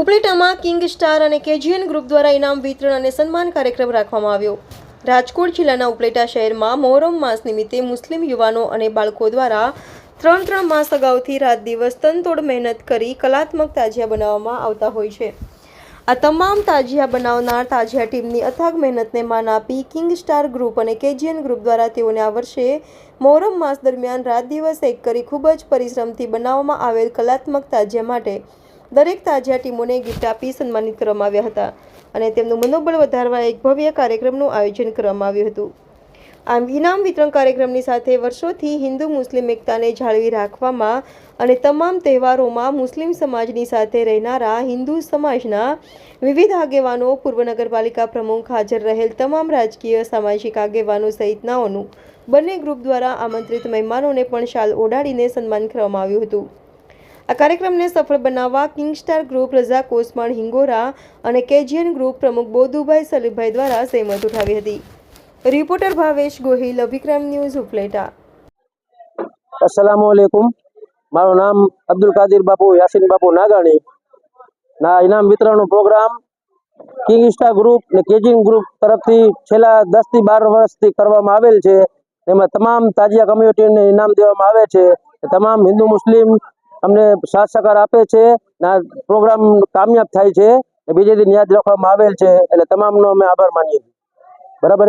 ઉપલેટામાં king અને KGN group દ્વારા ઇનામ વિતરણ અને સન્માન કાર્યક્રમ રાખવામાં આવ્યો. રાજકોટ જિલ્લાના ઉપલેટા શહેરમાં મોહરમ માસ નિમિત્તે મુસ્લિમ યુવાનો અને બાળકો દ્વારા ત્રણ ત્રણ માસ અગાઉથી રાત દિવસ તનતોડ મહેનત કરી કલાત્મક તાજિયા બનાવવામાં આવતા હોય છે. આ તમામ તાજિયા બનાવનાર તાજિયા ટીમની અથાગ મહેનતને માન આપી કિંગ સ્ટાર ગ્રુપ અને કેજીએન ગ્રુપ દ્વારા તેઓને આ વર્ષે મોહરમ માસ દરમિયાન રાત દિવસ એક કરી ખૂબ જ પરિશ્રમથી બનાવવામાં આવેલ કલાત્મક તાજિયા માટે દરેક તાજિયા ટીમોને ગિફ્ટ આપી સન્માનિત કરવામાં આવ્યા હતા અને તેમનું મનોબળ વધારવા એક ભવ્ય કાર્યક્રમનું આયોજન કરવામાં આવ્યું હતું. આમ ઇનામ વિતરણ કાર્યક્રમની સાથે વર્ષોથી હિન્દુ મુસ્લિમ એકતાને જાળવી રાખવામાં અને તમામ તહેવારોમાં મુસ્લિમ સમાજની સાથે રહેનારા હિન્દુ સમાજના વિવિધ આગેવાનો, પૂર્વ નગરપાલિકા પ્રમુખ હાજર રહેલ તમામ રાજકીય, સામાજિક આગેવાનો સહિતનાઓનું બંને ગ્રુપ દ્વારા આમંત્રિત મહેમાનોને પણ શાલ ઓઢાડીને સન્માન કરવામાં આવ્યું હતું. આ કાર્યક્રમને સફળ બનાવવા કિંગસ્ટાર ગ્રુપ રઝા કોસમાણ હિંગોરા અને કેજીએન ગ્રુપ પ્રમુખ બોધુભાઈ સલીમભાઈ દ્વારા સહેમત ઉઠાવી હતી. Reporter Bhavesh Gohil, Abhikram news Upleta. અસલામ વાલેકુમ મારું નામ અબ્દુલ કાદિર બાપુ, યાસીન બાપુ નાગાણી. ના, ઇનામ વિતરણનો પ્રોગ્રામ કિંગ સ્ટાર ગ્રુપ ને કેજિંગ ગ્રુપ તરફથી છેલ્લા દસથી બાર વર્ષથી કરવામાં આવેલ છે. એમાં તમામ તાજિયા કમ્યુનિટીને ઇનામ દેવામાં આવે છે. તમામ હિન્દુ, મુસ્લિમ અમને સાથ સહકાર આપે છે ના પ્રોગ્રામ કામયાબ થાય છે બીજે દિન યાદ રાખવામાં આવેલ છે. એટલે તમામનો અમે આભાર માનીએ બરાબર?